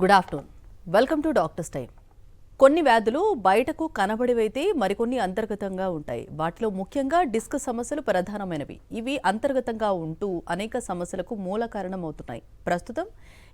Good afternoon. Welcome to doctors time. కొన్ని వ్యాధులు బయటకు కనబడివైతే మరికొన్ని అంతర్గతంగా ఉంటాయి. వాటిలో ముఖ్యంగా డిస్క్ సమస్యలు ప్రధానమైనవి. ఇవి అంతర్గతంగా ఉంటూ అనేక సమస్యలకు మూల కారణమవుతున్నాయి. ప్రస్తుతం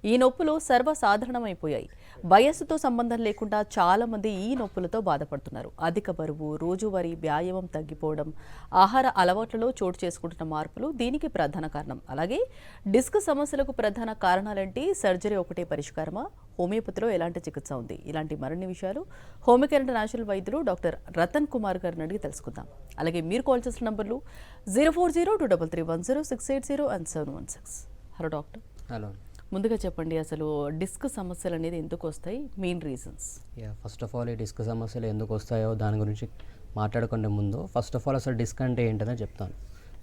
ఈ నొప్పులు సర్వసాధారణమైపోయాయి. వయస్సుతో సంబంధం లేకుండా చాలామంది ఈ నొప్పులతో బాధపడుతున్నారు. అధిక బరువు రోజువారీ వ్యాయామం తగ్గిపోవడం ఆహార అలవాట్లలో చోటు చేసుకుంటున్న మార్పులు దీనికి ప్రధాన కారణం. అలాగే డిస్క్ సమస్యలకు ప్రధాన కారణాలేంటి? సర్జరీ ఒకటే పరిష్కారమా? హోమియోపతిలో ఎలాంటి చికిత్స ఉంది? ఇలాంటి మరిన్ని విషయాలు హోమియోకేర్ ఇంటర్నేషనల్ వైద్యులు డాక్టర్ రతన్ కుమార్ గారిని అడిగి తెలుసుకుందాం. అలాగే మీరు కాల్ చేసిన నంబర్లు zero four zero two double three one zero six eight zero and seven one six. Hello doctor. Hello. ముందుగా చెప్పండి అసలు డిస్క్ సమస్యలు అనేది ఎందుకు వస్తాయి? Main reasons. Yeah first of all ఈ డిస్క్ సమస్యలు ఎందుకు వస్తాయో దాని గురించి మాట్లాడుకునే ముందు. ఫస్ట్ ఆఫ్ ఆల్ అసలు డిస్క్ అంటే ఏంటనే చెప్తాను.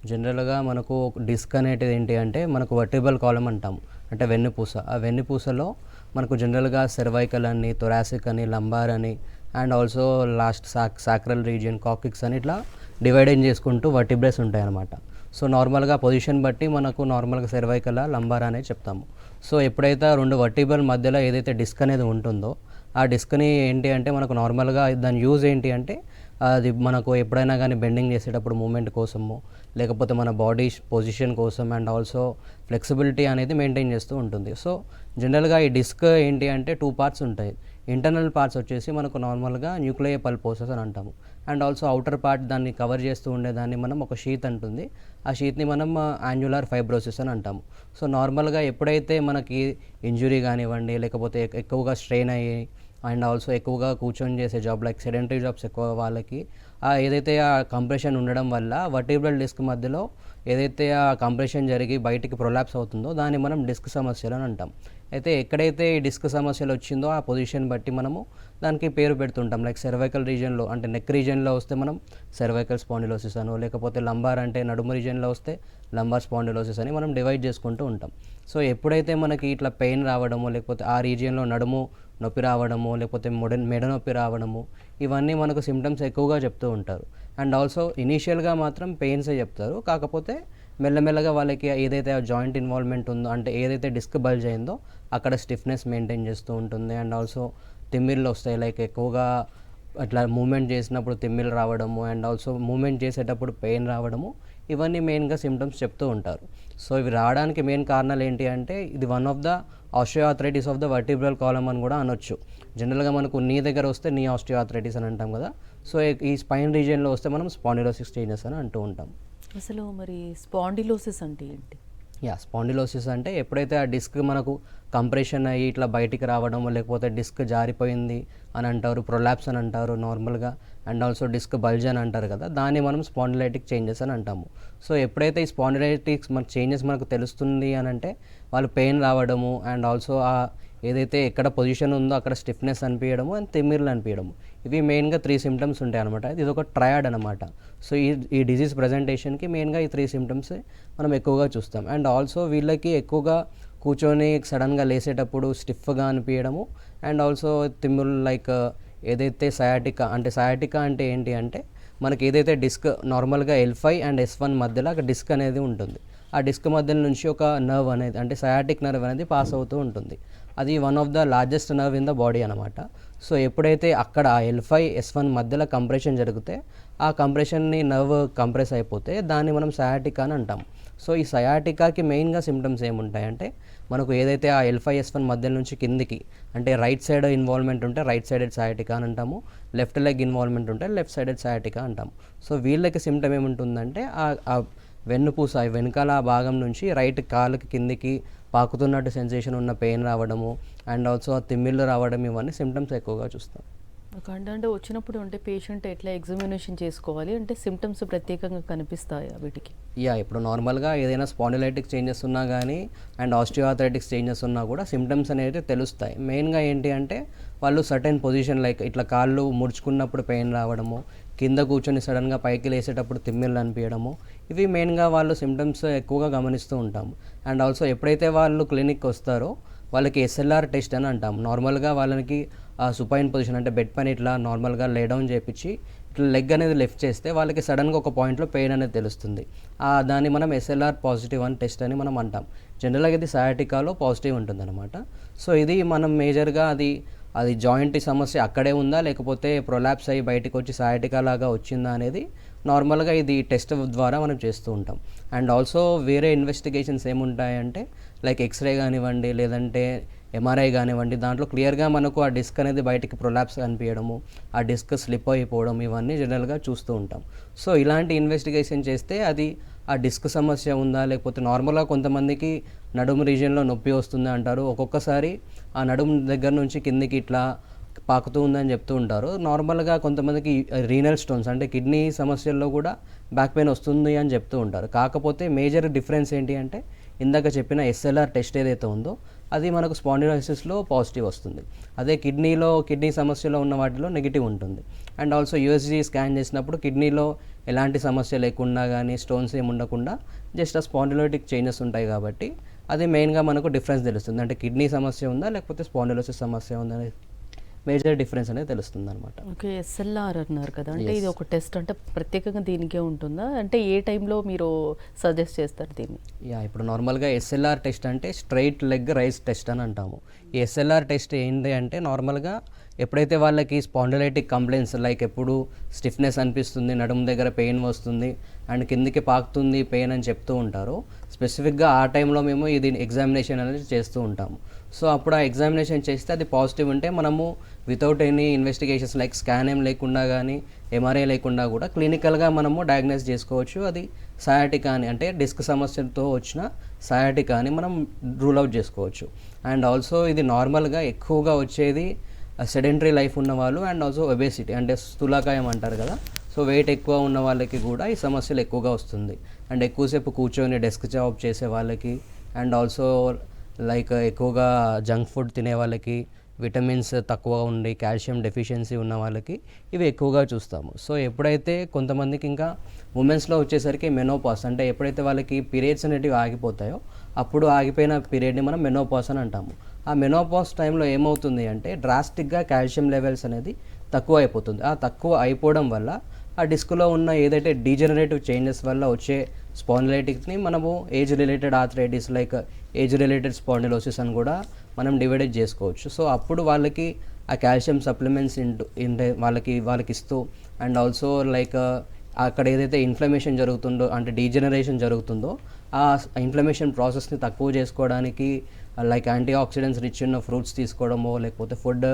జనరల్గా మనకు డిస్క్ అనేటిది ఏంటి అంటే మనకు వర్టిబుల్ కాలం అంటాము. అంటే వెన్నుపూస ఆ వెన్నుపూసలో మనకు జనరల్గా సెర్వైకల్ అని థొరాసిక్ అని లంబార్ అని and also last sac sacral region coccyx అని ఇట్లా డివైడెడ్ చేసుకుంటూ వర్టిబ్రేస్ ఉంటాయి అన్నమాట సో నార్మల్గా పొజిషన్ బట్టి మనకు నార్మల్గా సెర్వైకల్ లంబార్ అనేది చెప్తాము. సో ఎప్పుడైతే రెండు వర్టిబుల్ మధ్యలో ఏదైతే డిస్క్ అనేది ఉంటుందో ఆ డిస్క్ని ఏంటి అంటే మనకు నార్మల్గా దాని యూజ్ ఏంటి అంటే అది మనకు ఎప్పుడైనా కానీ బెండింగ్ చేసేటప్పుడు మూమెంట్ కోసము లేకపోతే మన బాడీ పొజిషన్ కోసం అండ్ ఆల్సో ఫ్లెక్సిబిలిటీ అనేది మెయింటైన్ చేస్తూ ఉంటుంది. సో జనరల్గా ఈ డిస్క్ ఏంటి అంటే టూ పార్ట్స్ ఉంటాయి. ఇంటర్నల్ పార్ట్స్ వచ్చేసి మనకు నార్మల్గా న్యూక్లియర్ పల్పోసెస్ అని అంటాము. అండ్ ఆల్సో అవుటర్ పార్ట్ దాన్ని కవర్ చేస్తూ ఉండేదాన్ని మనం ఒక షీత్ అంటుంది. ఆ షీత్ని మనం యాన్యులర్ ఫైబ్రోసిస్ అని అంటాము. సో నార్మల్గా ఎప్పుడైతే మనకి ఇంజురీ కానివ్వండి లేకపోతే ఎక్కువగా స్ట్రెయిన్ అయ్యి అండ్ ఆల్సో ఎక్కువగా కూర్చొని చేసే జాబ్ లైక్ సెడెంటరీ జాబ్స్ ఎక్కువ వాళ్ళకి ఆ ఏదైతే ఆ కంప్రెషన్ ఉండడం వల్ల వర్టిబ్రల్ డిస్క్ మధ్యలో ఏదైతే ఆ కంప్రెషన్ జరిగి బయటికి ప్రొలాప్స్ అవుతుందో దాన్ని మనం డిస్క్ సమస్యలు అని అంటాం. అయితే ఎక్కడైతే ఈ డిస్క్ సమస్యలు వచ్చిందో ఆ పొజిషన్ బట్టి మనము దానికి పేరు పెడుతుంటాం. లైక్ సెర్వైకల్ రీజియన్లో అంటే నెక్ రీజియన్లో వస్తే మనం సెర్వైకల్ స్పాండిలోసిస్ అనో లేకపోతే లంబార్ అంటే నడుము రీజియన్లో వస్తే లంబార్ స్పాండిలోసిస్ అని మనం డివైడ్ చేసుకుంటూ ఉంటాం. సో ఎప్పుడైతే మనకి ఇట్లా పెయిన్ రావడమో లేకపోతే ఆ రీజియన్లో నడుము నొప్పి రావడము లేకపోతే మొడ మెడ నొప్పి రావడము ఇవన్నీ మనకు సిమ్టమ్స్ ఎక్కువగా చెప్తూ ఉంటారు. అండ్ ఆల్సో ఇనీషియల్గా మాత్రం పెయిన్సే చెప్తారు. కాకపోతే మెల్లమెల్లగా వాళ్ళకి ఏదైతే జాయింట్ ఇన్వాల్వ్మెంట్ ఉందో అంటే ఏదైతే డిస్క్ బల్జ్ అయిందో అక్కడ స్టిఫ్నెస్ మెయింటైన్ చేస్తూ ఉంటుంది. అండ్ ఆల్సో తిమ్మిర్లు వస్తాయి. లైక్ ఎక్కువగా అట్లా మూమెంట్ చేసినప్పుడు తిమ్మిళ్ళు రావడము అండ్ ఆల్సో మూమెంట్ చేసేటప్పుడు పెయిన్ రావడము ఇవన్నీ మెయిన్గా సిమ్టమ్స్ చెప్తూ ఉంటారు. సో ఇవి రావడానికి మెయిన్ కారణాలు ఏంటి అంటే ఇది one of the osteoarthritis of the vertebral column అని కూడా అనొచ్చు. జనరల్గా మనకు నీ దగ్గర వస్తే నీ ఆస్ట్రియోఆథరైటిస్ అని అంటాం కదా. సో ఈ స్పైన్ రీజియన్లో వస్తే మనం స్పాండిలోసిస్ స్టేజెస్ అని అంటూ ఉంటాం. అసలు మరి స్పాండిలోసిస్ అంటే ఏంటి? యా స్పాండిలోసిస్ అంటే ఎప్పుడైతే ఆ డిస్క్ మనకు కంప్రెషన్ అయ్యి ఇట్లా బయటికి రావడం లేకపోతే డిస్క్ జారిపోయింది అని అంటారు ప్రొలాప్స్ అని అంటారు నార్మల్గా అండ్ ఆల్సో డిస్క్ బల్జ్ అని అంటారు కదా దాన్ని మనం స్పాండిలైటిక్ చేంజెస్ అని అంటాము. సో ఎప్పుడైతే ఈ స్పాండిలైటిక్స్ మన చేంజెస్ మనకు తెలుస్తుంది అని అంటే వాళ్ళు పెయిన్ రావడము అండ్ ఆల్సో ఆ ఏదైతే ఎక్కడ పొజిషన్ ఉందో అక్కడ స్టిఫ్నెస్ అనిపించడము అండ్ తిమ్మిర్లు అనిపించడము ఇవి మెయిన్గా త్రీ సిమ్టమ్స్ ఉంటాయి అనమాట ఇది ఒక ట్రయాడ్ అనమాట సో ఈ ఈ డిజీజ్ ప్రజెంటేషన్కి మెయిన్గా ఈ త్రీ సిమ్టమ్స్ మనం ఎక్కువగా చూస్తాం. అండ్ ఆల్సో వీళ్ళకి ఎక్కువగా కూర్చొని సడన్గా లేసేటప్పుడు స్టిఫ్గా అనిపించడము అండ్ ఆల్సో తిమ్ములు లైక్ uh, ఏదైతే సయాటికా అంటే సయాటికా అంటే ఏంటి అంటే మనకి ఏదైతే డిస్క్ నార్మల్గా L five and S one మధ్యలో ఒక డిస్క్ అనేది ఉంటుంది. ఆ డిస్క్ మధ్య నుంచి ఒక నర్వ్ అనేది అంటే సయాటిక్ నర్వ్ అనేది పాస్ అవుతూ ఉంటుంది. అది one of the largest nerve in the body అనమాట సో ఎప్పుడైతే అక్కడ ఎల్ ఫైవ్ ఎస్ వన్ మధ్యలో కంప్రెషన్ జరిగితే ఆ కంప్రెషన్ని నర్వ్ కంప్రెస్ అయిపోతే దాన్ని మనం సయాటికా అని అంటాం. సో ఈ సయాటికాకి మెయిన్గా సిమ్టమ్స్ ఏముంటాయంటే మనకు ఏదైతే ఆ ఎల్ ఫైవ్ ఎస్ వన్ మధ్య నుంచి కిందికి అంటే రైట్ సైడ్ ఇన్వాల్వ్మెంట్ ఉంటే రైట్ సైడెడ్ సయాటికా అని అంటాము లెఫ్ట్ లెగ్ ఇన్వాల్వ్మెంట్ ఉంటే లెఫ్ట్ సైడెడ్ సయాటికా అంటాము. సో వీళ్ళకి సిమ్టమ్ ఏముంటుందంటే ఆ- వెన్నుపూస ఈ వెనకాల భాగం నుంచి రైట్ కాలుకి కిందికి పాకుతున్నట్టు సెన్సేషన్ ఉన్న పెయిన్ రావడము అండ్ ఆల్సో తిమ్మిళ్ళు రావడం ఇవన్నీ సిమ్టమ్స్ ఎక్కువగా చూస్తాం. అంటే అంటే వచ్చినప్పుడు అంటే పేషెంట్ ఎట్లా ఎగ్జామినేషన్ చేసుకోవాలి? అంటే సిమ్టమ్స్ ప్రత్యేకంగా కనిపిస్తాయా వీటికి? యా ఇప్పుడు నార్మల్గా ఏదైనా స్పాండిలైటిక్ చేంజెస్ ఉన్నా కానీ అండ్ ఆస్టియోఆథరైటిక్స్ చేంజెస్ ఉన్నా కూడా సిమ్టమ్స్ అనేవి తెలుస్తాయి. మెయిన్గా ఏంటి అంటే వాళ్ళు సర్టెన్ పొజిషన్ లైక్ ఇట్లా కాళ్ళు ముడుచుకున్నప్పుడు పెయిన్ రావడము కింద కూర్చొని సడన్గా పైకి లేసేటప్పుడు తిమ్మిళ్ళు అనిపించడము ఇవి మెయిన్గా వాళ్ళు సిమ్టమ్స్ ఎక్కువగా గమనిస్తూ ఉంటాము. అండ్ ఆల్సో ఎప్పుడైతే వాళ్ళు క్లినిక్ వస్తారో వాళ్ళకి ఎస్ఎల్ఆర్ టెస్ట్ అని అంటాం నార్మల్గా వాళ్ళకి సుపైన్ పొజిషన్ అంటే బెడ్ పైన ఇట్లా నార్మల్గా లే డౌన్ చేపించి లెగ్ అనేది లిఫ్ట్ చేస్తే వాళ్ళకి సడన్గా ఒక పాయింట్లో పెయిన్ అనేది తెలుస్తుంది. ఆ దాన్ని మనం ఎస్ఎల్ఆర్ పాజిటివ్ అని టెస్ట్ అని మనం అంటాం జనరల్గా ఇది సయాటికాలో పాజిటివ్ ఉంటుందన్నమాట. సో ఇది మనం మేజర్గా అది అది జాయింట్ సమస్య అక్కడే ఉందా లేకపోతే ప్రొలాప్స్ అయ్యి బయటకు వచ్చి సయాటికా లాగా వచ్చిందా అనేది నార్మల్గా ఇది టెస్ట్ ద్వారా మనం చేస్తూ ఉంటాం. అండ్ ఆల్సో వేరే ఇన్వెస్టిగేషన్స్ ఏముంటాయంటే లైక్ ఎక్స్రే కానివ్వండి లేదంటే ఎంఆర్ఐ కానివ్వండి దాంట్లో క్లియర్గా మనకు ఆ డిస్క్ అనేది బయటికి ప్రొలాప్స్ కనిపించడము ఆ డిస్క్ స్లిప్ అయిపోవడం ఇవన్నీ జనరల్గా చూస్తూ ఉంటాం. సో ఇలాంటి ఇన్వెస్టిగేషన్ చేస్తే అది ఆ డిస్క్ సమస్య ఉందా లేకపోతే నార్మల్గా కొంతమందికి నడుము రీజియన్లో నొప్పి వస్తుందా అంటారు. ఒక్కొక్కసారి ఆ నడుము దగ్గర నుంచి కిందికి ఇట్లా పాకుతూ ఉందని చెప్తూ ఉంటారు. నార్మల్గా కొంతమందికి రీనల్ స్టోన్స్ అంటే కిడ్నీ సమస్యల్లో కూడా బ్యాక్ పెయిన్ వస్తుంది అని చెప్తూ ఉంటారు. కాకపోతే మేజర్ డిఫరెన్స్ ఏంటి అంటే ఇందాక చెప్పిన ఎస్ఎల్ఆర్ టెస్ట్ ఏదైతే ఉందో అది మనకు స్పాండిలోసిస్లో పాజిటివ్ వస్తుంది. అదే కిడ్నీలో కిడ్నీ సమస్యలో ఉన్న వాటిలో నెగిటివ్ ఉంటుంది. అండ్ ఆల్సో యూఎస్జీ స్కాన్ చేసినప్పుడు కిడ్నీలో ఎలాంటి సమస్య లేకుండా కానీ స్టోన్స్ ఏమి ఉండకుండా జస్ట్ ఆ స్పాండిలోటిక్ చేంజెస్ ఉంటాయి కాబట్టి అది మెయిన్గా మనకు డిఫరెన్స్ తెలుస్తుంది. అంటే కిడ్నీ సమస్య ఉందా లేకపోతే స్పాండిలోసిస్ సమస్య ఉందా అనేది మేజర్ డిఫరెన్స్ అనేది తెలుస్తుంది అనమాట ఓకే ఎస్ఎల్ఆర్ అన్నారు కదా. అంటే ఇది ఒక టెస్ట్ అంటే ప్రత్యేకంగా దీనికే ఉంటుందా? అంటే ఏ టైంలో మీరు సజెస్ట్ చేస్తారు దీన్ని? యా ఇప్పుడు నార్మల్గా ఎస్ఎల్ఆర్ టెస్ట్ అంటే స్ట్రైట్ లెగ్ రైస్ టెస్ట్ అని అంటాము. ఈ ఎస్ఎల్ఆర్ టెస్ట్ ఏంటి అంటే నార్మల్గా ఎప్పుడైతే వాళ్ళకి స్పాండిలైటిక్ కంప్లైంట్స్ లైక్ ఎప్పుడు స్టిఫ్నెస్ అనిపిస్తుంది నడుము దగ్గర పెయిన్ వస్తుంది అండ్ కిందికి పాకుతుంది పెయిన్ అని చెప్తూ ఉంటారు స్పెసిఫిక్గా ఆ టైంలో మేము ఇది ఎగ్జామినేషన్ అనేది చేస్తూ ఉంటాము. సో అప్పుడు ఆ ఎగ్జామినేషన్ చేస్తే అది పాజిటివ్ ఉంటే మనము without any investigations like scan ఏం లేకుండా కానీ ఎంఆర్ఐ లేకుండా కూడా క్లినికల్గా మనము డయాగ్నైజ్ చేసుకోవచ్చు. అది సయాటికా అని అంటే డిస్క్ సమస్యతో వచ్చిన సయాటికా అని మనం రూల్ అవుట్ చేసుకోవచ్చు. అండ్ ఆల్సో ఇది నార్మల్గా ఎక్కువగా వచ్చేది సెడెంటరీ లైఫ్ ఉన్న వాళ్ళు అండ్ ఆల్సో ఒబేసిటీ అంటే స్థూలకాయం అంటారు కదా. సో వెయిట్ ఎక్కువ ఉన్న వాళ్ళకి కూడా ఈ సమస్యలు ఎక్కువగా వస్తుంది. అండ్ ఎక్కువసేపు కూర్చొని డెస్క్ జాబ్ చేసే వాళ్ళకి అండ్ ఆల్సో లైక్ ఎక్కువగా జంక్ ఫుడ్ తినే వాళ్ళకి విటమిన్స్ తక్కువ ఉండి కాల్షియం డెఫిషియన్సీ ఉన్న వాళ్ళకి ఇవి ఎక్కువగా చూస్తాము. సో ఎప్పుడైతే కొంతమందికి ఇంకా ఉమెన్స్లో వచ్చేసరికి మెనోపాస్ అంటే ఎప్పుడైతే వాళ్ళకి పీరియడ్స్ అనేటివి ఆగిపోతాయో అప్పుడు ఆగిపోయిన పీరియడ్ని మనం మెనోపాస్ అని అంటాము. ఆ మెనోపాస్ టైంలో ఏమవుతుంది అంటే డ్రాస్టిక్గా కాల్షియం లెవెల్స్ అనేది తక్కువ అయిపోతుంది. ఆ తక్కువ అయిపోవడం వల్ల ఆ డిస్క్లో ఉన్న ఏదైతే డీజనరేటివ్ చేంజెస్ వల్ల వచ్చే స్పాండిలైటిక్ని మనము age related arthritis like age related spondylosis అని కూడా మనం డివైడెడ్ చేసుకోవచ్చు. సో అప్పుడు వాళ్ళకి ఆ కాల్షియం సప్లిమెంట్స్ ఇంటూ ఇంటే వాళ్ళకి వాళ్ళకి ఇస్తూ అండ్ ఆల్సో లైక్ అక్కడ ఏదైతే ఇన్ఫ్లమేషన్ జరుగుతుందో అంటే డీజనరేషన్ జరుగుతుందో ఆ ఇన్ఫ్లమేషన్ ప్రాసెస్ని తక్కువ చేసుకోవడానికి లైక్ యాంటీ ఆక్సిడెంట్స్ రిచ్ ఉన్న ఫ్రూట్స్ తీసుకోవడమో లేకపోతే ఫుడ్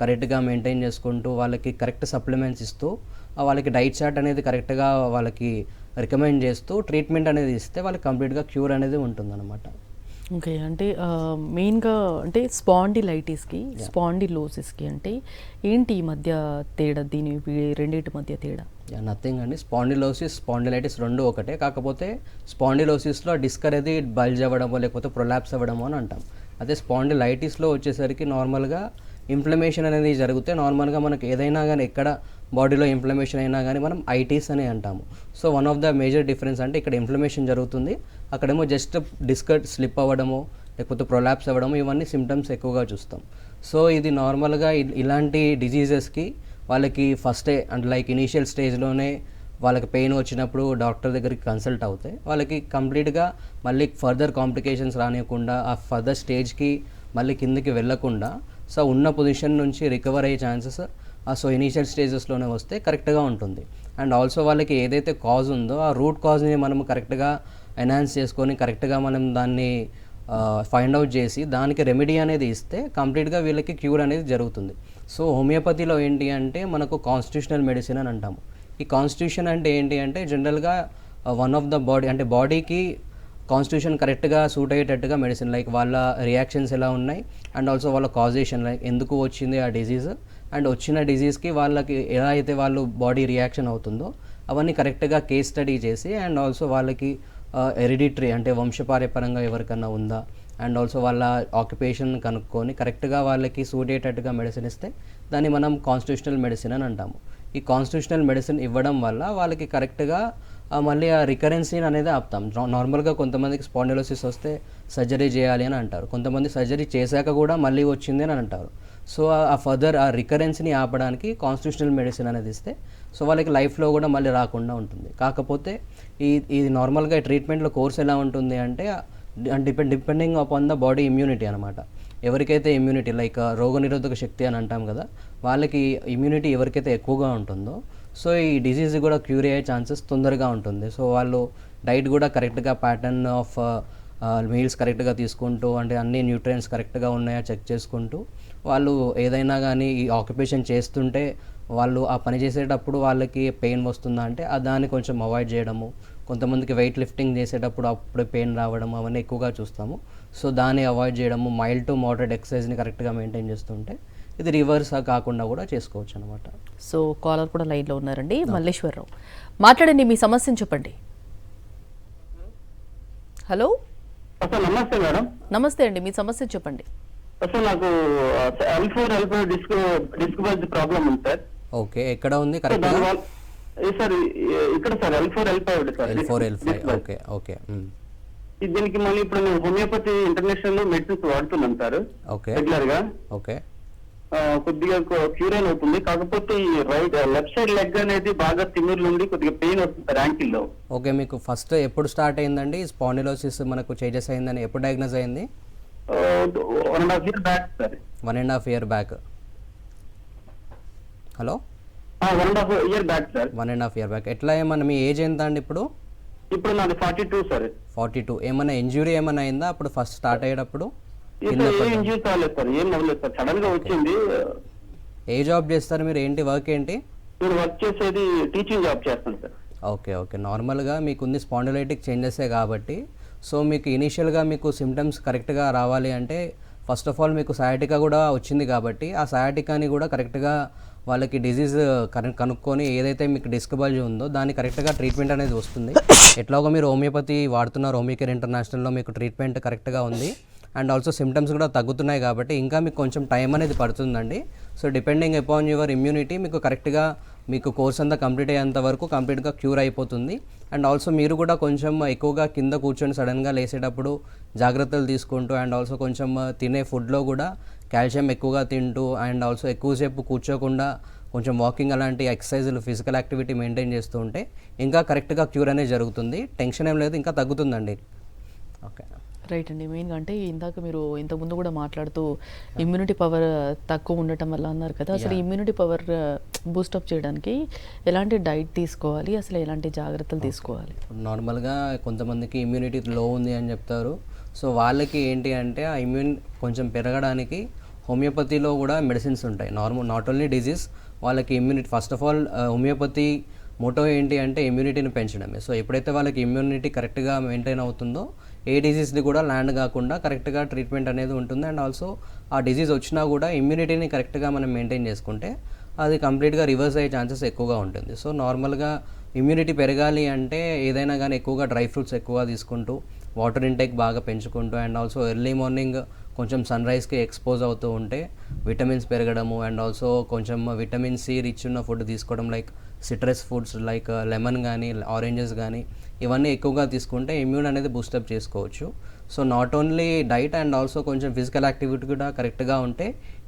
కరెక్ట్గా మెయింటైన్ చేసుకుంటూ వాళ్ళకి కరెక్ట్ సప్లిమెంట్స్ ఇస్తూ వాళ్ళకి డైట్ చార్ట్ అనేది కరెక్ట్గా వాళ్ళకి రికమెండ్ చేస్తూ ట్రీట్మెంట్ అనేది ఇస్తే వాళ్ళకి కంప్లీట్గా క్యూర్ అనేది ఉంటుందన్నమాట. ఓకే. అంటే మెయిన్గా అంటే స్పాండిలైటిస్కి స్పాండిలోసిస్కి అంటే ఏంటి ఈ మధ్య తేడా? దీని రెండింటి మధ్య తేడా? నథింగ్ అండి. స్పాండిలోసిస్ స్పాండిలైటిస్ రెండు ఒకటే. కాకపోతే స్పాండిలోసిస్లో డిస్క్ అనేది బల్జ్ అవ్వడమో లేకపోతే ప్రొలాప్స్ అవ్వడమో అని అంటాం. అదే స్పాండిలైటిస్లో వచ్చేసరికి నార్మల్గా ఇన్ఫ్లమేషన్ అనేది జరిగితే నార్మల్గా మనకి ఏదైనా కానీ ఎక్కడ బాడీలో ఇన్ఫ్లమేషన్ అయినా కానీ మనం ఐటీస్ అని అంటాము. So one of the major difference అంటే ఇక్కడ ఇన్ఫ్లమేషన్ జరుగుతుంది. అక్కడేమో జస్ట్ డిస్కట్ స్లిప్ అవ్వడము లేకపోతే ప్రొలాప్స్ అవ్వడము ఇవన్నీ సిమ్టమ్స్ ఎక్కువగా చూస్తాం. సో ఇది నార్మల్గా ఇలాంటి డిజీజెస్కి వాళ్ళకి ఫస్టే అంటే లైక్ ఇనీషియల్ స్టేజ్లోనే వాళ్ళకి పెయిన్ వచ్చినప్పుడు డాక్టర్ దగ్గరికి కన్సల్ట్ అవుతాయి వాళ్ళకి కంప్లీట్గా మళ్ళీ ఫర్దర్ కాంప్లికేషన్స్ రానివ్వకుండా ఆ ఫర్దర్ స్టేజ్కి మళ్ళీ కిందకి వెళ్ళకుండా సో ఉన్న పొజిషన్ నుంచి రికవర్ అయ్యే ఛాన్సెస్ సో ఇనీషియల్ స్టేజెస్లోనే వస్తే కరెక్ట్గా ఉంటుంది. అండ్ ఆల్సో వాళ్ళకి ఏదైతే కాజ్ ఉందో ఆ రూట్ కాజ్ని మనం కరెక్ట్గా ఎన్హాన్స్ చేసుకొని కరెక్ట్గా మనం దాన్ని ఫైండ్ అవుట్ చేసి దానికి రెమెడీ అనేది ఇస్తే కంప్లీట్గా వీళ్ళకి క్యూర్ అనేది జరుగుతుంది. సో హోమియోపతిలో ఏంటి అంటే మనకు కాన్స్టిట్యూషనల్ మెడిసిన్ అని అంటాము. ఈ కాన్స్టిట్యూషన్ అంటే ఏంటి అంటే జనరల్గా వన్ ఆఫ్ ద బాడీ అంటే బాడీకి కాన్స్టిట్యూషన్ కరెక్ట్గా సూట్ అయ్యేటట్టుగా మెడిసిన్ లైక్ వాళ్ళ రియాక్షన్స్ ఎలా ఉన్నాయి అండ్ ఆల్సో వాళ్ళ కాజేషన్ లైక్ ఎందుకు వచ్చింది ఆ డిజీజ్ అండ్ వచ్చిన డిజీజ్కి వాళ్ళకి ఎలా అయితే వాళ్ళు బాడీ రియాక్షన్ అవుతుందో అవన్నీ కరెక్ట్గా కేస్ స్టడీ చేసి అండ్ ఆల్సో వాళ్ళకి ఎరిడిటరీ అంటే వంశపార్యపరంగా ఎవరికన్నా ఉందా? అండ్ ఆల్సో వాళ్ళ ఆక్యుపేషన్ కనుక్కొని కరెక్ట్గా వాళ్ళకి సూట్ అయ్యేటట్టుగా మెడిసిన్ ఇస్తే దాన్ని మనం కాన్స్టిట్యూషనల్ మెడిసిన్ అని అంటాము. ఈ కాన్స్టిట్యూషనల్ మెడిసిన్ ఇవ్వడం వల్ల వాళ్ళకి కరెక్ట్గా మళ్ళీ ఆ రికరెన్సీ అనేది ఆపుతాం. నార్మల్గా కొంతమందికి స్పాండిలోసిస్ వస్తే సర్జరీ చేయాలి అని అంటారు. కొంతమంది సర్జరీ చేశాక కూడా మళ్ళీ వచ్చింది అని అంటారు. సో ఆ ఫర్దర్ ఆ రికరెన్సీని ఆపడానికి కాన్స్టిట్యూషనల్ మెడిసిన్ అనేది ఇస్తే సో వాళ్ళకి లైఫ్లో కూడా మళ్ళీ రాకుండా ఉంటుంది. కాకపోతే ఈ ఇది నార్మల్గా ట్రీట్మెంట్లో కోర్స్ ఎలా ఉంటుంది అంటే depend depending upon the body immunity అనమాట ఎవరికైతే ఇమ్యూనిటీ లైక్ రోగనిరోధక శక్తి అని అంటాం కదా వాళ్ళకి ఇమ్యూనిటీ ఎవరికైతే ఎక్కువగా ఉంటుందో సో ఈ డిజీజ్ కూడా క్యూర్ అయ్యే ఛాన్సెస్ తొందరగా ఉంటుంది. సో వాళ్ళు డైట్ కూడా కరెక్ట్గా ప్యాటర్న్ ఆఫ్ మీల్స్ కరెక్ట్గా తీసుకుంటూ అంటే అన్ని న్యూట్రియన్స్ కరెక్ట్గా ఉన్నాయా చెక్ చేసుకుంటూ వాళ్ళు ఏదైనా కానీ ఈ ఆక్యుపేషన్ చేస్తుంటే వాళ్ళు ఆ పని చేసేటప్పుడు వాళ్ళకి పెయిన్ వస్తుందా అంటే ఆ దాన్ని కొంచెం అవాయిడ్ చేయడము. కొంతమందికి వెయిట్ లిఫ్టింగ్ చేసేటప్పుడు అప్పుడే పెయిన్ రావడం అవన్నీ ఎక్కువగా చూస్తాము. సో దాన్ని అవాయిడ్ చేయడము మైల్డ్ టు మోడరేట్ ఎక్సర్సైజ్ని కరెక్ట్గా మెయింటైన్ చేస్తుంటే ఇది రివర్స్ కాకుండా కూడా చేసుకోవచ్చు అనమాట సో కాలర్ కూడా లైన్లో ఉన్నారండి. మల్లేశ్వరరావు. మాట్లాడండి మీ సమస్యను చెప్పండి. హలో? నమస్తే మేడం. నమస్తే అండి మీ సమస్య చెప్పండి. సార్ నాకు L four L five disc disc bulge problem ఉంది సార్. ఓకే ఎక్కడ ఉంది? ఏ సార్ ఇక్కడ sir L four L five sir. L four L five. Okay okay దీనికి మళ్ళీ ఇప్పుడు నేను హోమియోపతి ఇంటర్నేషనల్ మెడిసిన్స్ వాడుతున్నాను సార్. ఓకే. రెగ్యులర్గా ఓకే కొద్దిగా క్యూర్ అయిన అవుతుంది. కాకపోతే ఈ రైట్ లెఫ్ట్ సైడ్ లెగ్ అనేది బాగా తిమ్మిర్లు ఉండి కొద్దిగా పెయిన్ వస్తుంది సార్ యాంకిల్లో ఓకే మీకు ఫస్ట్ ఎప్పుడు స్టార్ట్ అయిందండి? స్పాండిలోసిస్ మనకు చేంజెస్ అయిందని ఎప్పుడు డయాగ్నోస్ అయింది? One and half year back sir one and half year back hello one and half year back sir one and half year back ఎట్లా ఏమన్నా మీ ఏజ్ ఎంత అండి ఇప్పుడు? ఇప్పుడు నాది forty two sir forty two ఏమైనా ఇంజురీ ఏమైనా అయిందా? అప్పుడు ఫస్ట్ స్టార్ట్ అయ్యేటప్పుడు? ఇంజూర్ కాలేదు సార్ ఏం అవ్వలేదు సార్ సడన్గా వచ్చింది. ఏ జాబ్ చేస్తారు మీరు? ఏంటి? వర్క్ ఏంటి? నేను వర్క్ చేసేది టీచింగ్ జాబ్ చేస్తాను సార్ ఓకే ఓకే నార్మల్గా మీకు ఉంది స్పాండిలైటిక్ చేంజెసే కాబట్టి సో మీకు ఇనీషియల్గా మీకు సిమ్టమ్స్ కరెక్ట్గా రావాలి అంటే ఫస్ట్ ఆఫ్ ఆల్ మీకు సయాటికా కూడా వచ్చింది కాబట్టి ఆ సయాటికాని కూడా కరెక్ట్గా వాళ్ళకి డిజీజ్ కరెక్ట్ కనుక్కొని ఏదైతే మీకు డిస్క్ ఉందో దాన్ని కరెక్ట్గా ట్రీట్మెంట్ అనేది వస్తుంది. ఎట్లాగో మీరు హోమియోపతి వాడుతున్నారు హోమియోకేర్ ఇంటర్నేషనల్లో మీకు ట్రీట్మెంట్ కరెక్ట్గా ఉంది. అండ్ ఆల్సో సిమ్టమ్స్ కూడా తగ్గుతున్నాయి కాబట్టి ఇంకా మీకు కొంచెం టైం అనేది పడుతుందండి. So depending upon your immunity మీకు కరెక్ట్గా మీకు కోర్స్ అంతా కంప్లీట్ అయ్యేంత వరకు కంప్లీట్గా క్యూర్ అయిపోతుంది. అండ్ ఆల్సో మీరు కూడా కొంచెం ఎక్కువగా కింద కూర్చొని సడన్గా లేసేటప్పుడు జాగ్రత్తలు తీసుకుంటూ అండ్ ఆల్సో కొంచెం తినే ఫుడ్లో కూడా కాల్షియం ఎక్కువగా తింటూ అండ్ ఆల్సో ఎక్కువసేపు కూర్చోకుండా కొంచెం వాకింగ్ అలాంటి ఎక్సర్సైజులు ఫిజికల్ యాక్టివిటీ మెయింటైన్ చేస్తూ ఉంటే ఇంకా కరెక్ట్గా క్యూర్ అనేది జరుగుతుంది. టెన్షన్ ఏం లేదు ఇంకా తగ్గుతుందండి. ఓకే. రైట్ అండి. మెయిన్గా అంటే ఇందాక మీరు ఇంతకుముందు కూడా మాట్లాడుతూ ఇమ్యూనిటీ పవర్ తక్కువ ఉండటం వల్ల అన్నారు కదా. అసలు ఇమ్యూనిటీ పవర్ బూస్టప్ చేయడానికి ఎలాంటి డైట్ తీసుకోవాలి? అసలు ఎలాంటి జాగ్రత్తలు తీసుకోవాలి? నార్మల్గా కొంతమందికి ఇమ్యూనిటీ లో ఉంది అని చెప్తారు. సో వాళ్ళకి ఏంటి అంటే ఆ ఇమ్యూన్ కొంచెం పెరగడానికి హోమియోపతిలో కూడా మెడిసిన్స్ ఉంటాయి. నార్మల్ నాట్ ఓన్లీ డిజీజ్ వాళ్ళకి immunity first of all homeopathy motto ఏంటి అంటే ఇమ్యూనిటీని పెంచడమే. సో ఎప్పుడైతే వాళ్ళకి ఇమ్యూనిటీ కరెక్ట్గా మెయింటైన్ అవుతుందో ఏ డిజీస్ని కూడా ల్యాండ్ కాకుండా కరెక్ట్గా ట్రీట్మెంట్ అనేది ఉంటుంది. అండ్ ఆల్సో ఆ డిజీజ్ వచ్చినా కూడా ఇమ్యూనిటీని కరెక్ట్గా మనం మెయింటైన్ చేసుకుంటే అది కంప్లీట్గా రివర్స్ అయ్యే ఛాన్సెస్ ఎక్కువగా ఉంటుంది. సో నార్మల్గా ఇమ్యూనిటీ పెరగాలి అంటే ఏదైనా కానీ ఎక్కువగా డ్రై ఫ్రూట్స్ ఎక్కువగా తీసుకుంటూ వాటర్ ఇంటేక్ బాగా పెంచుకుంటూ అండ్ ఆల్సో ఎర్లీ మార్నింగ్ కొంచెం సన్ రైజ్కి ఎక్స్పోజ్ అవుతూ ఉంటే విటమిన్స్ పెరగడము అండ్ ఆల్సో కొంచెం విటమిన్ సి రిచ్ ఉన్న ఫుడ్ తీసుకోవడం like citrus foods like lemon కానీ ఆరెంజెస్ కానీ ఇవన్నీ ఎక్కువగా తీసుకుంటే ఇమ్యూన్ అనేది బూస్టప్ చేసుకోవచ్చు. So not only diet and also కొంచెం ఫిజికల్ యాక్టివిటీ కూడా కరెక్ట్గా ఉంటే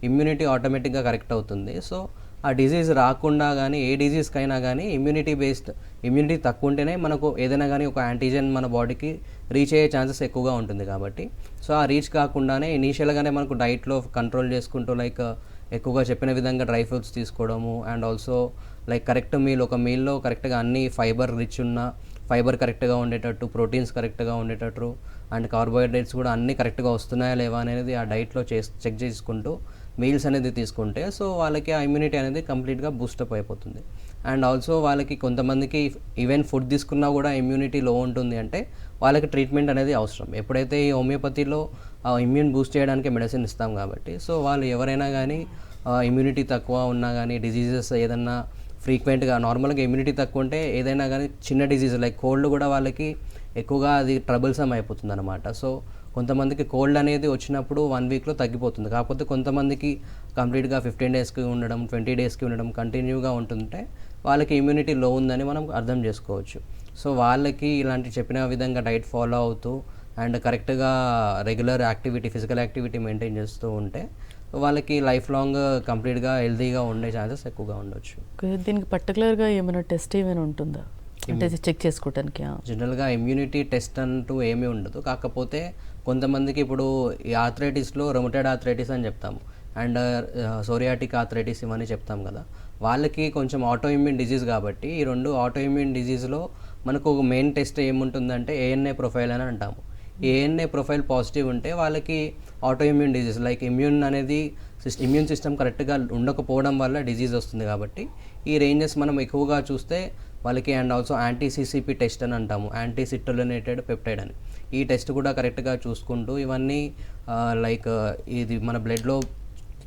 ఇమ్యూనిటీ ఆటోమేటిక్గా కరెక్ట్ అవుతుంది. సో ఆ డిజీజ్ రాకుండా కానీ ఏ డిజీజ్కైనా కానీ ఇమ్యూనిటీ బేస్డ్ ఇమ్యూనిటీ తక్కువ ఉంటేనే మనకు ఏదైనా కానీ ఒక యాంటీజెన్ మన బాడీకి రీచ్ అయ్యే ఛాన్సెస్ ఎక్కువగా ఉంటుంది కాబట్టి. సో ఆ రీచ్ కాకుండానే ఇనీషియల్గానే మనకు డైట్లో కంట్రోల్ చేసుకుంటూ లైక్ ఎక్కువగా చెప్పిన విధంగా డ్రై ఫ్రూట్స్ తీసుకోవడము and also like correct meal ఒక మీల్లో కరెక్ట్గా అన్ని ఫైబర్ రిచ్ ఉన్న ఫైబర్ కరెక్ట్గా ఉండేటట్టు ప్రోటీన్స్ కరెక్ట్గా ఉండేటట్టు అండ్ కార్బోహైడ్రేట్స్ కూడా అన్నీ కరెక్ట్గా వస్తున్నాయా లేవా అనేది ఆ డైట్లో చే చెక్ చేసుకుంటూ మీల్స్ అనేది తీసుకుంటే సో వాళ్ళకి ఆ ఇమ్యూనిటీ అనేది కంప్లీట్గా బూస్టప్ అయిపోతుంది. అండ్ ఆల్సో వాళ్ళకి కొంతమందికి ఈవెన్ ఫుడ్ తీసుకున్నా కూడా ఇమ్యూనిటీ లో ఉంటుంది అంటే వాళ్ళకి ట్రీట్మెంట్ అనేది అవసరం. ఎప్పుడైతే ఈ హోమియోపతిలో ఇమ్యూన్ బూస్ట్ చేయడానికి మెడిసిన్ ఇస్తాం కాబట్టి సో వాళ్ళు ఎవరైనా కానీ ఇమ్యూనిటీ తక్కువ ఉన్నా కానీ డిజీజెస్ ఏదన్నా ఫ్రీక్వెంట్గా నార్మల్గా ఇమ్యూనిటీ తక్కువ ఉంటే ఏదైనా కానీ చిన్న డిజీజ్ లైక్ కోల్డ్ కూడా వాళ్ళకి ఎక్కువగా అది ట్రబుల్సమ్ అయిపోతుంది అనమాట సో కొంతమందికి కోల్డ్ అనేది వచ్చినప్పుడు వన్ వీక్లో తగ్గిపోతుంది. కాకపోతే కొంతమందికి కంప్లీట్గా ఫిఫ్టీన్ డేస్కి ఉండడం ట్వంటీ డేస్కి ఉండడం కంటిన్యూగా ఉంటుంటే వాళ్ళకి ఇమ్యూనిటీ లో ఉందని మనం అర్థం చేసుకోవచ్చు. సో వాళ్ళకి ఇలాంటి చెప్పిన విధంగా డైట్ ఫాలో అవుతూ అండ్ కరెక్ట్గా regular activity physical activity maintain చేస్తూ ఉంటే వాళ్ళకి లైఫ్ లాంగ్ కంప్లీట్గా హెల్తీగా ఉండే ఛాన్సెస్ ఎక్కువగా ఉండొచ్చు. దీనికి పర్టికులర్గా ఏమైనా టెస్ట్ ఏమైనా ఉంటుందా? అంటే చెక్ చేసుకోవడానికి. జనరల్గా ఇమ్యూనిటీ టెస్ట్ అంటూ ఏమీ ఉండదు. కాకపోతే కొంతమందికి ఇప్పుడు ఈ ఆథరైటిస్లో రొమటెడ్ ఆథరైటిస్ అని చెప్తాము. అండ్ సోరియాటిక్ ఆథరైటిస్ ఇవన్నీ చెప్తాం కదా. వాళ్ళకి కొంచెం ఆటో ఇమ్యూన్ డిజీజ్ కాబట్టి ఈ రెండు ఆటో ఇమ్యూన్ డిజీజ్లో మనకు ఒక మెయిన్ టెస్ట్ ఏముంటుందంటే ఏఎన్ఏ ప్రొఫైల్ అని అంటాము. ఈ ఏఎన్ఏ ప్రొఫైల్ పాజిటివ్ ఉంటే వాళ్ళకి auto immune disease like immune అనేది ఇమ్యూన్ సిస్టమ్ కరెక్ట్గా ఉండకపోవడం వల్ల డిజీజ్ వస్తుంది కాబట్టి ఈ రేంజెస్ మనం ఎక్కువగా చూస్తే వాళ్ళకి and also anti CCP test అని అంటాము. యాంటీ సిట్రోలినేటెడ్ పెప్టైడ్ అని. ఈ టెస్ట్ కూడా కరెక్ట్గా చూసుకుంటూ ఇవన్నీ లైక్ ఇది మన బ్లడ్లో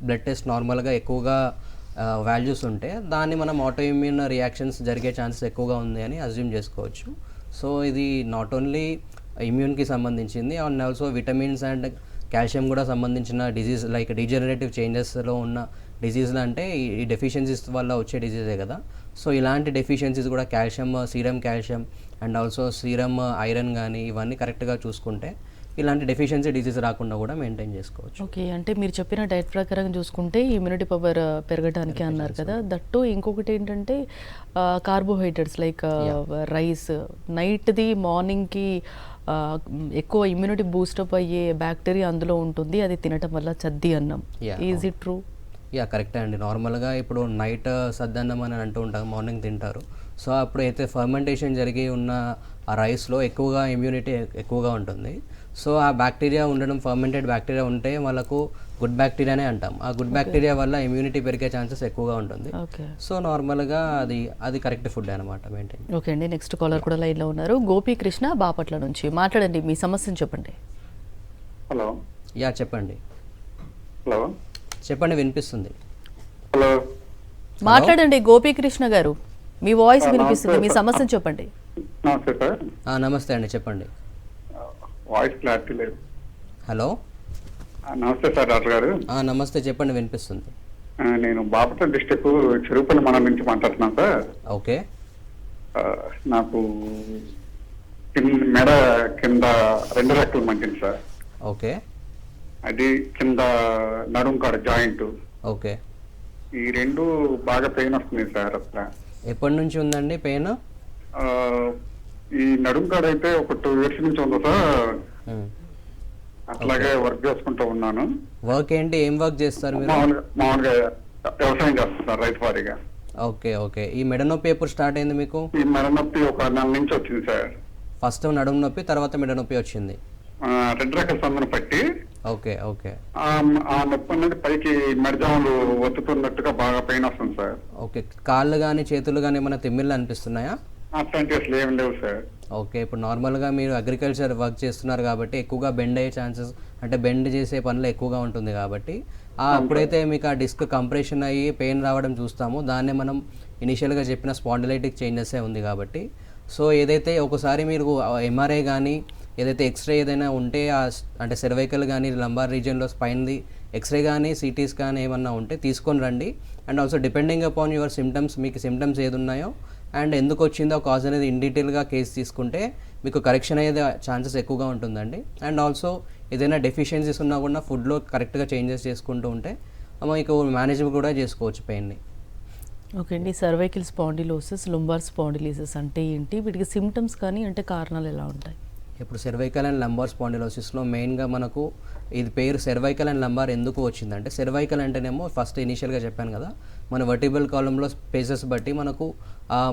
బ్లడ్ టెస్ట్ నార్మల్గా ఎక్కువగా వాల్యూస్ ఉంటే దాన్ని మనం ఆటో ఇమ్యూన్ రియాక్షన్స్ జరిగే ఛాన్సెస్ ఎక్కువగా ఉంది అని అజ్యూమ్ చేసుకోవచ్చు. సో ఇది నాట్ ఓన్లీ ఇమ్యూన్కి సంబంధించింది and also vitamins and calcium కూడా సంబంధించిన డిజీజ్ లైక్ డీజనరేటివ్ చేంజెస్లో ఉన్న డిజీజ్లు అంటే ఈ- ఈ డెఫిషియన్సీస్ వల్ల వచ్చే డిజీజే కదా. సో ఇలాంటి డెఫిషియన్సీస్ కూడా calcium serum calcium and also serum iron కానీ ఇవన్నీ కరెక్ట్గా చూసుకుంటే ఇలాంటి డెఫిషియన్సీ డిజీజ్ రాకుండా కూడా మెయింటైన్ చేసుకోవచ్చు. ఓకే అంటే మీరు చెప్పిన డైట్ ప్రకారం చూసుకుంటే ఇమ్యూనిటీ పవర్ పెరగడానికి అన్నారు కదా. దట్టు ఇంకొకటి ఏంటంటే కార్బోహైడ్రేట్స్ లైక్ రైస్ నైట్ది మార్నింగ్కి ఎక్కువ ఇమ్యూనిటీ బూస్టప్ అయ్యే బ్యాక్టీరియా అందులో ఉంటుంది. అది తినటం వల్ల చద్ది అన్నం. ఈజ్ ఇట్ ట్రూ యా కరెక్టే అండి. నార్మల్గా ఇప్పుడు నైట్ సద్దన్నం అని అంటూ ఉంటారు మార్నింగ్ తింటారు. సో అప్పుడు అయితే ఫర్మెంటేషన్ జరిగి ఉన్న ఆ రైస్లో ఎక్కువగా ఇమ్యూనిటీ ఎక్కువగా ఉంటుంది. సో ఆ బ్యాక్టీరియా ఉండడం ఫర్మెంటెడ్ బ్యాక్టీరియా ఉంటే వాళ్ళకు గుడ్ బ్యాక్టీరియానే అంటాం. ఆ గుడ్ బ్యాక్టీరియా వల్ల ఇమ్యూనిటీ పెరిగే ఛాన్సెస్ ఎక్కువగా ఉంటుంది. ఓకే సో నార్మల్గా అది అది కరెక్ట్ ఫుడ్ అనమాట మెయింటైన్ ఓకే అండి. నెక్స్ట్ కాలర్ కూడా లైన్లో ఉన్నారు. గోపీకృష్ణ బాపట్ల నుంచి మాట్లాడండి మీ సమస్యను చెప్పండి. హలో యా చెప్పండి. హలో చెప్పండి వినిపిస్తుంది. హలో. మాట్లాడండి గోపీకృష్ణ గారు. మీ వాయిస్ వినిపిస్తుంది మీ సమస్యను చెప్పండి. నమస్తే సార్. ఆ, నమస్తే అండి చెప్పండి. వాయిస్ క్లారిటీ లేదు. హలో. ఆ, నమస్తే సార్ డాక్టర్ గారు. ఆ, నమస్తే చెప్పండి వినిపిస్తుంది. ఆ, నేను బాపట్ల డిస్టిక్ చెరుపల్లి మన నుంచి మాట్లాడుతున్నాను సార్. ఓకే. ఆ, నాకు కింద మెడ కింద రెండు రెక్కలు మంచింది సార్. ఓకే. అది కింద నడుం కాడ జాయింట్. ఓకే. ఈ రెండు బాగా పెయిన్ వస్తుంది సార్ అసలు ఎప్పటి నుంచి ఉందండి పెయిన్? ఈ నడుం కాడ అయితే ఒక టూ ఇయర్స్ నుంచి ఉంది సార్. అట్లాగే వర్క్ చేసుకుంటూ ఉన్నాను. వర్క్ ఏంటి? ఏం వర్క్ చేస్తారు మీరు? మామూలుగా వ్యవసాయం చేస్తాను సార్ రైతు వారీగా. Okay okay. ఈ మెడ నొప్పి ఎప్పుడు స్టార్ట్ అయింది మీకు? ఈ మెడ నొప్పి ఒక నెల నుంచి వచ్చింది సార్. ఫస్ట్ నడుము నొప్పి తర్వాత మెడ నొప్పి వచ్చింది. రెండు రకాల సందును పట్టి ఓకే ఓకే. ఆ నొప్పి అనేది పైకి మెడజాములు ఒత్తుతున్నట్టుగా బాగా పెయిన్ వస్తుంది సార్. ఓకే కాళ్ళు కానీ చేతులు కానీ ఏమైనా తిమ్మిళ్ళు అనిపిస్తున్నాయా? ఏం లేవు సార్. ఓకే ఇప్పుడు నార్మల్గా మీరు అగ్రికల్చర్ వర్క్ చేస్తున్నారు కాబట్టి ఎక్కువగా బెండ్ అయ్యే ఛాన్సెస్ అంటే బెండ్ చేసే పనులు ఎక్కువగా ఉంటుంది కాబట్టి అప్పుడైతే మీకు ఆ డిస్క్ కంప్రెషన్ అయ్యి పెయిన్ రావడం చూస్తామో. దాన్నే మనం ఇనిషియల్గా చెప్పిన స్పాండిలైటిక్ చేంజెసే ఉంది కాబట్టి. సో ఏదైతే ఒకసారి మీరు ఎంఆర్ఐ కానీ ఏదైతే ఎక్స్రే ఏదైనా ఉంటే ఆ అంటే సెర్వైకల్ కానీ లంబార్ రీజియన్లో స్పైన్ది ఎక్స్రే కానీ సిటీస్ కానీ ఏమన్నా ఉంటే తీసుకొని రండి. And also depending upon your symptoms మీకు సిమ్టమ్స్ ఏది ఉన్నాయో అండ్ ఎందుకు వచ్చిందో కాజ్ అనేది ఇన్ డీటెయిల్గా కేసు తీసుకుంటే మీకు కరెక్షన్ అయ్యే ఛాన్సెస్ ఎక్కువగా ఉంటుందండి. అండ్ ఆల్సో ఏదైనా డెఫిషియన్సీస్ ఉన్నా కూడా ఫుడ్లో కరెక్ట్గా చేంజెస్ చేసుకుంటూ ఉంటే మీకు మేనేజ్ కూడా చేసుకోవచ్చు పెయిన్ని ఓకే అండి. సర్వైకిల్ స్పాండిలోసిస్ లుంబార్ స్పాండిలిసిస్ అంటే ఏంటి? వీటికి సిమ్టమ్స్ కానీ అంటే కారణాలు ఎలా ఉంటాయి? ఇప్పుడు సెర్వైకల్ అండ్ లంబార్ స్పాండిలోసిస్లో మెయిన్గా మనకు ఇది పేరు సెర్వైకల్ అండ్ లంబార్ ఎందుకు వచ్చిందంటే సెర్వైకల్ అంటేనేమో ఫస్ట్ ఇనీషియల్గా చెప్పాను కదా మన వర్టిబుల్ కాలంలో స్పేసెస్ బట్టి మనకు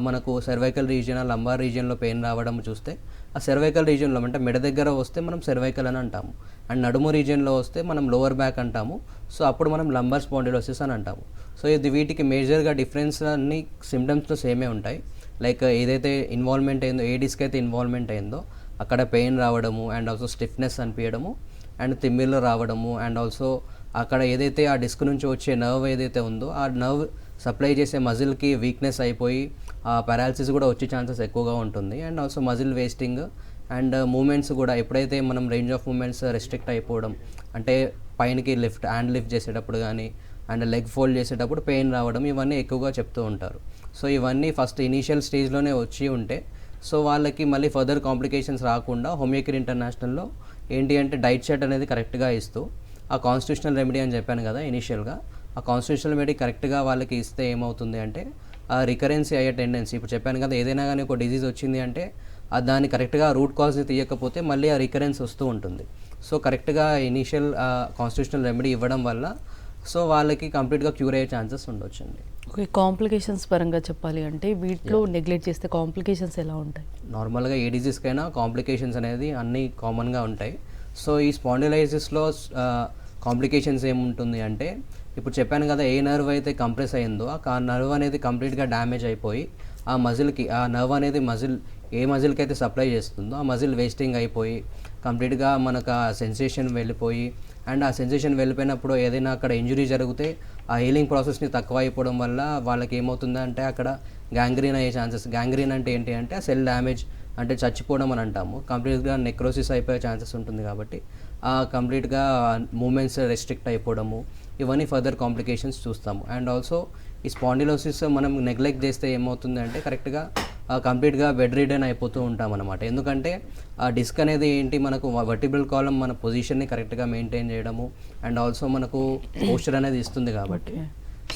మనకు సెర్వైకల్ రీజియన్ లంబార్ రీజియన్లో పెయిన్ రావడం చూస్తే ఆ సెర్వైకల్ రీజియన్లో అంటే మెడ దగ్గర వస్తే మనం సెర్వైకల్ అని అంటాము. అండ్ నడుము రీజియన్లో వస్తే మనం లోవర్ బ్యాక్ అంటాము. సో అప్పుడు మనం లంబార్ స్పాండిలోసిస్ అని అంటాము. సో ఇది వీటికి మేజర్గా డిఫరెన్స్ అన్ని సిమ్టమ్స్లో సేమే ఉంటాయి. లైక్ ఏదైతే ఇన్వాల్వ్మెంట్ అయిందో ఏ డిస్క్ అయితే ఇన్వాల్వ్మెంట్ అయిందో అక్కడ పెయిన్ రావడము అండ్ ఆల్సో స్టిఫ్నెస్ అనిపించడము అండ్ తిమ్మిళ్ళు రావడము అండ్ ఆల్సో అక్కడ ఏదైతే ఆ డిస్క్ నుంచి వచ్చే నర్వ్ ఏదైతే ఉందో ఆ నర్వ్ సప్లై చేసే మజిల్కి వీక్నెస్ అయిపోయి ఆ పారాలసిస్ కూడా వచ్చే ఛాన్సెస్ ఎక్కువగా ఉంటుంది. And also muscle wasting and movements కూడా ఎప్పుడైతే మనం రేంజ్ ఆఫ్ మూమెంట్స్ రెస్ట్రిక్ట్ అయిపోవడం అంటే పైనకి లిఫ్ట్ హ్యాండ్ లిఫ్ట్ చేసేటప్పుడు కానీ అండ్ లెగ్ ఫోల్డ్ చేసేటప్పుడు పెయిన్ రావడం ఇవన్నీ ఎక్కువగా చెప్తూ ఉంటారు. సో ఇవన్నీ ఫస్ట్ ఇనీషియల్ స్టేజ్లోనే వచ్చి ఉంటే సో వాళ్ళకి మళ్ళీ ఫర్దర్ కాంప్లికేషన్స్ రాకుండా హోమియోకేర్ ఇంటర్నేషనల్లో ఏంటి అంటే డైట్ షర్ట్ అనేది కరెక్ట్గా ఇస్తూ ఆ కాన్స్టిట్యూషనల్ రెమెడీ అని చెప్పాను కదా ఇనిషియల్గా ఆ కాన్స్టిట్యూషనల్ రెమెడీ కరెక్ట్గా వాళ్ళకి ఇస్తే ఏమవుతుంది అంటే ఆ రికరెన్సీ అయ్యే టెండెన్సీ ఇప్పుడు చెప్పాను కదా ఏదైనా కానీ ఒక డిజీజ్ వచ్చింది అంటే దాన్ని కరెక్ట్గా రూట్ కాజ్ని తీయకపోతే మళ్ళీ ఆ రికరెన్స్ వస్తూ ఉంటుంది. సో కరెక్ట్గా ఇనిషియల్ కాన్స్టిట్యూషనల్ రెమెడీ ఇవ్వడం వల్ల సో వాళ్ళకి కంప్లీట్గా క్యూర్ అయ్యే ఛాన్సెస్ ఉండొచ్చండి. ఓకే కాంప్లికేషన్స్ పరంగా చెప్పాలి అంటే వీటిలో నెగ్లెక్ట్ చేస్తే కాంప్లికేషన్స్ ఎలా ఉంటాయి? నార్మల్గా ఏ డిజీస్కైనా కాంప్లికేషన్స్ అనేది అన్నీ కామన్గా ఉంటాయి. సో ఈ స్పాండిలైసిస్లో కాంప్లికేషన్స్ ఏముంటుంది అంటే ఇప్పుడు చెప్పాను కదా ఏ నర్వ్ అయితే కంప్రెస్ అయిందో ఆ నర్వ్ అనేది కంప్లీట్గా డ్యామేజ్ అయిపోయి ఆ మజిల్కి ఆ నర్వ్ అనేది మజిల్ ఏ మజిల్కి అయితే సప్లై చేస్తుందో ఆ మజిల్ వేస్టింగ్ అయిపోయి కంప్లీట్గా మనకు ఆ సెన్సేషన్ వెళ్ళిపోయి అండ్ ఆ సెన్సేషన్ వెళ్ళిపోయినప్పుడు ఏదైనా అక్కడ ఇంజురీ జరిగితే ఆ హీలింగ్ ప్రాసెస్ని తక్కువ అయిపోవడం వల్ల వాళ్ళకి ఏమవుతుందంటే అక్కడ గ్యాంగ్రీన్ అయ్యే ఛాన్సెస్ గ్యాంగ్రీన్ అంటే ఏంటి అంటే సెల్ డ్యామేజ్ అంటే చచ్చిపోవడం అని అంటాము. కంప్లీట్గా నెక్రోసిస్ అయిపోయే ఛాన్సెస్ ఉంటుంది కాబట్టి ఆ కంప్లీట్గా మూమెంట్స్ రెస్ట్రిక్ట్ అయిపోవడము ఇవన్నీ ఫర్దర్ కాంప్లికేషన్స్ చూస్తాము. అండ్ ఆల్సో ఈ స్పాండిలోసిస్ మనం నెగ్లెక్ట్ చేస్తే ఏమవుతుంది అంటే కరెక్ట్గా కంప్లీట్గా బెడ్ రీడన్ అయిపోతూ ఉంటాం అనమాట ఎందుకంటే ఆ డిస్క్ అనేది ఏంటి మనకు వర్టిబుల్ కాలం మన పొజిషన్ని కరెక్ట్గా మెయింటైన్ చేయడము అండ్ ఆల్సో మనకు పోస్చర్ అనేది ఇస్తుంది కాబట్టి.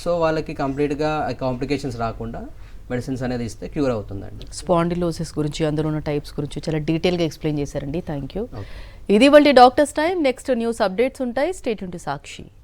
సో వాళ్ళకి కంప్లీట్గా కాంప్లికేషన్స్ రాకుండా మెడిసిన్స్ అనేది ఇస్తే క్యూర్ అవుతుందండి. స్పాండిలోసిస్ గురించి అందులో ఉన్న టైప్స్ గురించి చాలా డీటెయిల్గా ఎక్స్ప్లెయిన్ చేశారండి. థ్యాంక్ యూ ఇది వాళ్ళ doctors time next news updates ఉంటాయి. స్టేట్ సాక్షి.